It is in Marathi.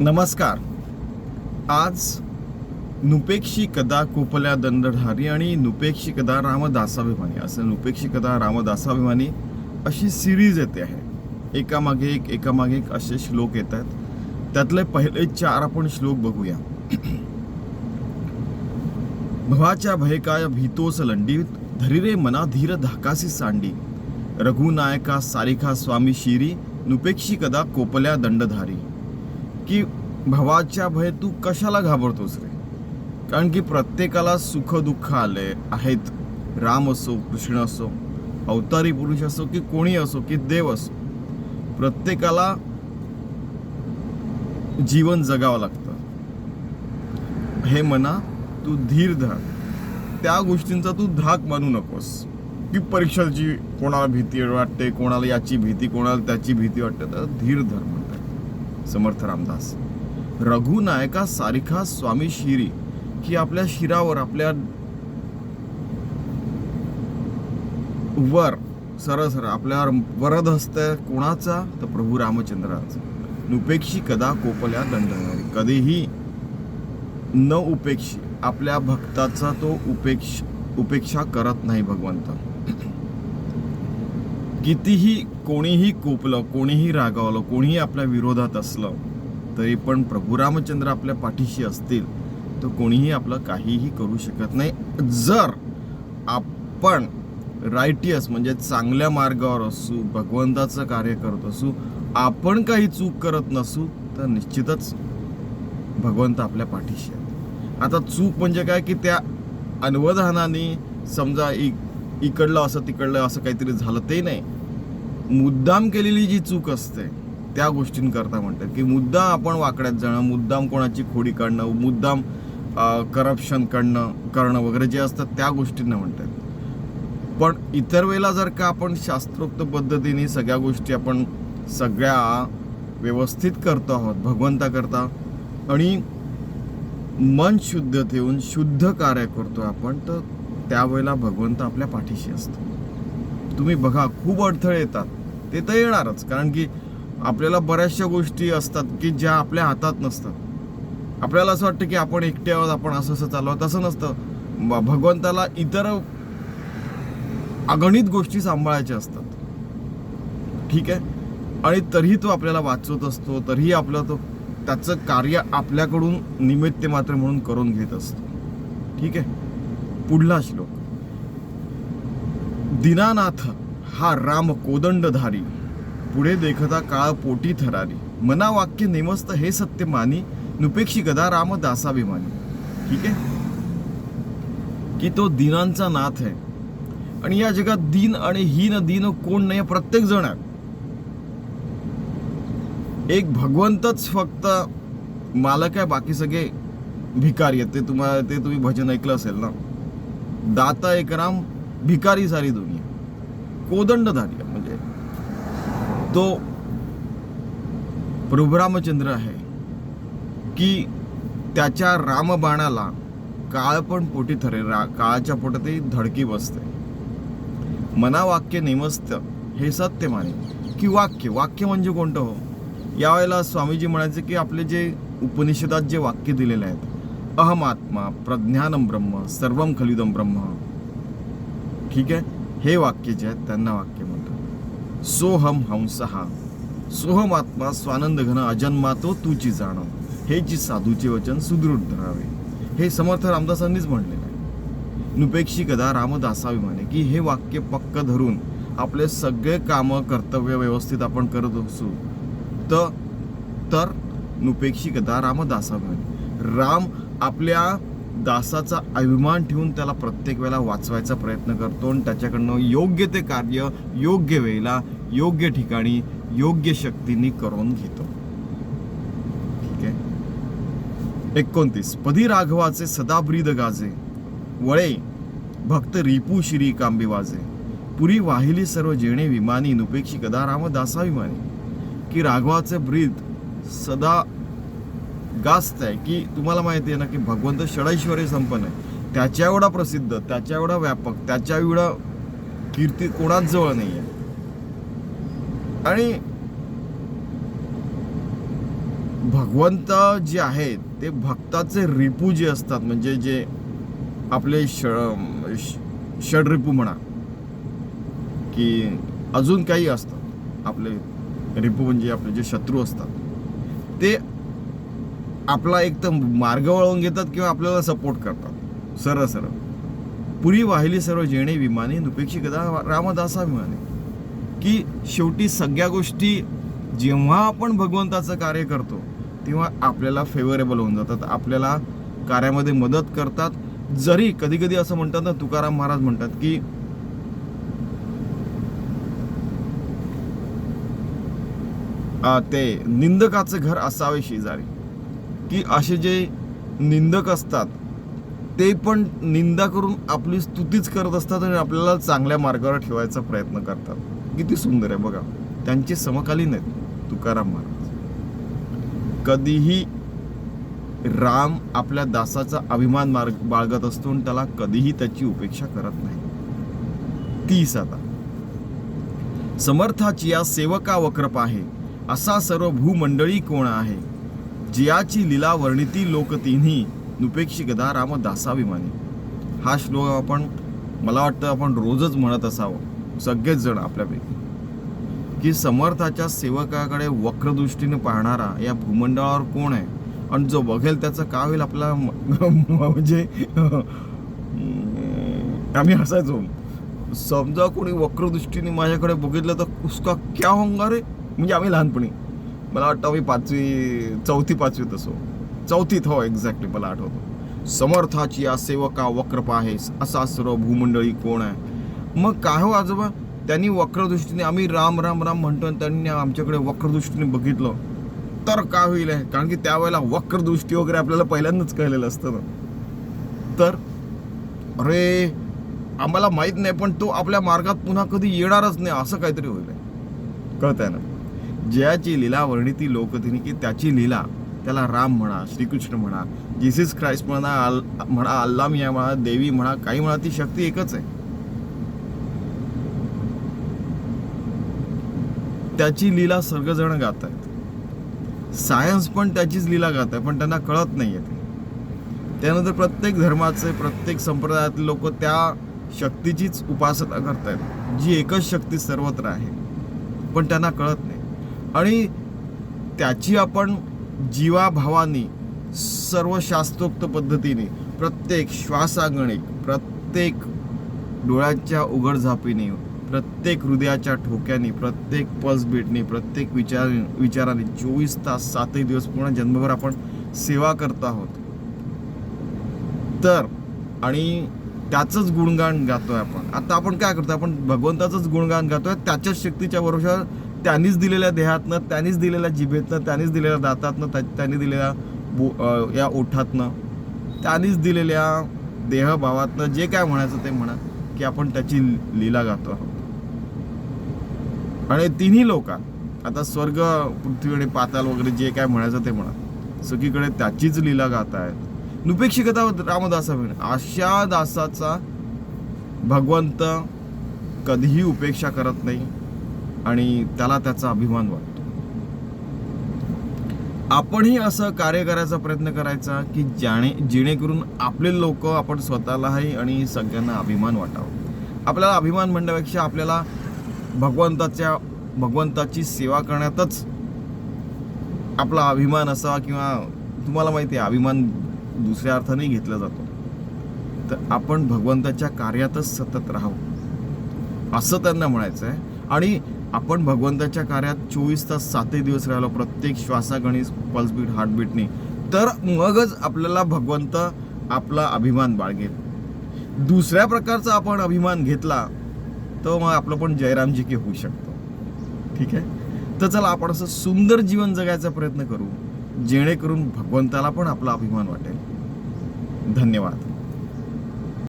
नमस्कार. आज नुपेक्षी कदा कोपल्या दंडधारी आणि नुपेक्षी कदा रामदासाभिमानी. असं नुपेक्षी कदा रामदासाभिमानी अशी सिरीज येते आहे. एकामागे एक एकामागे एक असे श्लोक येत आहेत. त्यातले पहिले चार आपण श्लोक बघूया. भवाच्या भयकाय भीतोस लंडी धरिरे मना धीर धाकासी सांडी. रघुनायका सारिखा स्वामी शिरी नुपेक्षी कदा कोपल्या दंडधारी. की भवाच्या भय तू कशाला घाबरतोस रे? कारण की प्रत्येकाला सुख दुःख आले आहेत. राम असो कृष्ण असो अवतारी पुरुष असो की कोणी असो की देव असो प्रत्येकाला जीवन जगावं लागतं. हे मना तू धीर धर. त्या गोष्टींचा तू धाक मानू नकोस. की परीक्षाची कोणाला भीती वाटते कोणाला याची भीती कोणाला त्याची भीती वाटते तर धीर धर समर्थ रामदास. रघुनायका सारिखा स्वामी शिरी की आपल्या शिरावर आपल्या वर सरळ सरळ आपल्यावर वरद हस्त कोणाचा? तर प्रभू रामचंद्राचा. नुपेक्षी कदा कोपल्या दंडणारी कधीही न उपेक्षी आपल्या भक्ताचा तो उपेक्ष उपेक्षा करत नाही भगवंत. कितीही कोणीही कोपलं कोणीही रागावलं कोणीही आपल्या विरोधात असलं तरी पण प्रभू रामचंद्र आपल्या पाठीशी असतील तर कोणीही आपलं काहीही करू शकत नाही. जर आपण रायटियस म्हणजे चांगल्या मार्गावर असू भगवंताचं कार्य करत असू आपण काही चूक करत नसू तर निश्चितच भगवंत आपल्या पाठीशी आहे. आता चूक म्हणजे काय? की त्या अनवधानाने समजा इ इकडलं असं तिकडलं असं काहीतरी झालं ते नाही. मुद्दाम केलेली जी चूक असते त्या गोष्टींकरता म्हणतात की मुद्दाम आपण वाकड्यात जाणं मुद्दाम कोणाची खोडी काढणं मुद्दाम करप्शन करणं करणं वगैरे जे असतात त्या गोष्टींना म्हणतात. पण इतर वेळेला जर का आपण शास्त्रोक्त पद्धतीने सगळ्या गोष्टी आपण सगळ्या व्यवस्थित करतो आहोत भगवंताकरता आणि मन शुद्ध ठेवून शुद्ध कार्य करतो आपण तर त्यावेळेला भगवंत आपल्या पाठीशी असतो. तुम्ही बघा खूप अडथळे येतात. ते तर येणारच कारण की आपल्याला बऱ्याचशा गोष्टी असतात की ज्या आपल्या हातात नसतात. आपल्याला असं वाटतं की आपण एकटे आहोत आपण असं असं चालवत आहोत तसं नसतं. भगवंताला इतर अगणित गोष्टी सांभाळायच्या असतात. ठीक आहे? आणि तरीही तो आपल्याला वाचवत असतो तरीही आपलं तो त्याचं कार्य आपल्याकडून निमित्त मात्र म्हणून करून घेत असतो. ठीक आहे? पुढला श्लोक. दिनानाथ हा राम कोदंडधारी. पुढे देखता काळ पोटी थरारी. मना वाक्य नेमस्त हे सत्य मानी नुपेक्षी गदा राम दासाभिमानी ठीक आहे? की तो दिनांचा नाथ आहे. आणि या जगात दिन आणि हीन दिन कोण नाही प्रत्येक जण आहे. एक भगवंतच फक्त मालक आहे बाकी सगळे भिकारी आहेत. ते तुम्हाला ते तुम्ही भजन ऐकलं असेल ना? दाता एक राम भिकारी सारी दुनिया कोदंडधारी आहे म्हणजे तो प्रभू रामचंद्र आहे की त्याच्या रामबाणाला काळ पण पोटी ठरे रा काळाच्या पोटातही धडकी बसते. मना वाक्य नेमस्त हे सत्य माने की वाक्य वाक्य म्हणजे कोणतं हो? यावेळेला स्वामीजी म्हणायचे की आपले जे उपनिषदात जे वाक्य दिलेले आहेत अहमात्मा प्रज्ञानम ब्रह्म सर्वम खलिदम ब्रह्म ठीक आहे हे वाक्य जे आहेत त्यांना वाक्य म्हणतात. सोहम हंस हा सोहम आत्मा स्वानंद घन अजन्मातो तुची जाणव. हे जी साधूचे वचन सुदृढ धरावे. हे समर्थ रामदासांनीच म्हणलेलं आहे. नुपेक्षी कदा रामदासाभिमाने की हे वाक्य पक्क धरून आपले सगळे कामं कर्तव्य व्यवस्थित आपण करत असू. तर तर नुपेक्षी कदा रामदासाभिमानी राम आपल्या दासाचा अभिमान ठेवून त्याला प्रत्येक वेळेला वाचवायचा प्रयत्न करतो आणि त्याच्याकडनं योग्य ते कार्य योग्य वेळेला योग्य ठिकाणी योग्य शक्तीने करून घेतो. ठीक आहे? एकोणतीस. पदी राघवाचे सदा ब्रीद गाजे. वळे भक्त रिपू श्री कांबी वाजे. पुरी वाहिली सर्व जेणे विमानी नुपेक्षी कदा रामदासाभिमानी की राघवाचे ब्रीद सदा गास्त आहे की तुम्हाला माहिती आहे ना की भगवंत षडैश्वर्य संपन्न आहे. त्याच्या एवढा प्रसिद्ध त्याच्या एवढा व्यापक त्याच्या एवढा कीर्ती कोणाच जवळ नाही आहे आणि भगवंत जे आहेत ते भक्ताचे रिपू जे असतात म्हणजे जे आपले ष ष- षडरिपू म्हणा की अजून काही असतात आपले रिपू म्हणजे आपले जे शत्रू असतात ते आपला एक तर मार्ग वळवून घेतात किंवा आपल्याला सपोर्ट करतात. सरळ सरळ. पुरी वाहिली सर्व जेणे विमाने नुपेक्षी कदा रामदासा विमाने. की शेवटी सगळ्या गोष्टी जेव्हा आपण भगवंताचं कार्य करतो तेव्हा आपल्याला फेवरेबल होऊन जातात. आपल्याला कार्यामध्ये मदत करतात. जरी कधी कधी असं म्हणतात ना तुकाराम महाराज म्हणतात की ते निंदकाचं घर असावे शेजारी. की असे जे निंदक असतात ते पण निंदा करून आपली स्तुतीच करत असतात आणि आपल्याला चांगल्या मार्गावर ठेवायचा प्रयत्न करतात. किती सुंदर आहे बघा. त्यांचे समकालीन आहेत तुकाराम महाराज. कधीही राम आपल्या दासाचा अभिमान मार्ग बाळगत असतो आणि त्याला कधीही त्याची उपेक्षा करत नाही. तीस आता. समर्थाची या सेवका वक्रप आहे. असा सर्व भूमंडळी कोण आहे? जियाची लीला वर्णिती लोक तिन्ही नुपेक्षी गदा राम दासाभिमानी. हा श्लोक आपण मला वाटतं आपण रोजच म्हणत असावं सगळेच जण आपल्यापैकी. की समर्थाच्या सेवकाकडे वक्रदृष्टीने पाहणारा या भूमंडळावर कोण आहे? आणि जो बघेल त्याचं का होईल आपला म- म्हणजे आम्ही हसायचो समजा कोणी वक्रदृष्टीने माझ्याकडे बघितलं तर उसका क्या होंगा रे? म्हणजे आम्ही लहानपणी. मला वाटतं आम्ही पाचवी चौथी पाचवीत असो चौथीत हो एक्झॅक्टली मला आठवतो. समर्थाची या सेवका वक्रप आहेस असा सर्व भूमंडळी कोण आहे? मग काय हो आजोबा? त्यांनी वक्रदृष्टीने आम्ही राम राम राम म्हणतो आणि त्यांनी आमच्याकडे वक्रदृष्टीने बघितलं. तर काय होईल आहे कारण की त्यावेळेला वक्रदृष्टी वगैरे आपल्याला पहिल्यांदाच कळलेलं असतं ना. तर अरे आम्हाला माहीत नाही पण तो आपल्या मार्गात पुन्हा कधी येणारच नाही असं काहीतरी होईल कळत आहे ना? जयाची लीला वर्णिती लोकतिनी की त्याची लीला त्याला राम म्हणा श्रीकृष्ण म्हणा जीसस क्राइस्ट म्हणा आल म्हणा अल्लाम या म्हणा देवी म्हणा काही म्हणा ती शक्ती एकच आहे. त्याची लीला सर्वजण गात आहेत सायन्स पण त्याचीच लीला गात आहे पण त्यांना कळत नाही आहे त्यानंतर प्रत्येक धर्माचे प्रत्येक संप्रदायातले लोक त्या शक्तीचीच उपासना करतायत जी एकच शक्ती सर्वत्र आहे. पण त्यांना कळत नाही. आणि त्याची आपण जीवाभावानी सर्व शास्त्रोक्त पद्धतीने प्रत्येक श्वासांगणे प्रत्येक डोळ्यांच्या उघडझापीने प्रत्येक हृदयाच्या ठोक्याने प्रत्येक पल्स बीटने प्रत्येक विचार विचाराने चोवीस तास सातही दिवस पूर्ण जन्मभर आपण सेवा करत आहोत. तर आणि त्याचंच गुणगान गातोय आपण. आता आपण काय करतो आपण भगवंताचंच गुणगान गातोय. त्याच्याच शक्तीच्या भरोशावर त्यांनीच दिलेल्या देहातनं त्यांनीच दिलेल्या जिभेतनं त्यांनीच दिलेल्या दातातनं त्या- त्यांनी दिलेल्या बो या ओठातनं त्यांनीच दिलेल्या देहभावातनं जे काय म्हणायचं ते म्हणा की आपण त्याची लीला गातो आहोत. आणि तिन्ही लोक आता स्वर्ग पृथ्वी आणि पाताल वगैरे जे काय म्हणायचं ते म्हणा सगळीकडे त्याचीच लीला गात आहेत. नुपेक्षिकता रामदासा अशा दासाचा भगवंत कधीही उपेक्षा करत नाही. आणि त्याला त्याचा अभिमान वाटतो. आपणही असं कार्य करायचा प्रयत्न करायचा की ज्याने जेणेकरून आपले लोक आपण स्वतःलाही आणि सगळ्यांना अभिमान वाटावं. आपल्याला अभिमान म्हणण्यापेक्षा आपल्याला भगवंताच्या भगवंताची सेवा करण्यातच आपला अभिमान असावा किंवा तुम्हाला माहिती आहे अभिमान दुसऱ्या अर्थाने घेतला जातो. तर आपण भगवंताच्या कार्यातच सतत राहावं. असं त्यांना म्हणायचं आहे आणि आपण भगवंताच्या कार्यात चोवीस तास सातही दिवस राहिलो प्रत्येक श्वासागणित पल्सबीट हार्टबीटने तर मगच आपल्याला भगवंत आपला अभिमान बाळगेल. दुसऱ्या प्रकारचा आपण अभिमान घेतला तर मग आपलं पण जयरामजी की होऊ शकतो. ठीक आहे? तर चला आपण असं सुंदर जीवन जगायचा प्रयत्न करू जेणेकरून भगवंताला पण आपला अभिमान वाटेल. धन्यवाद.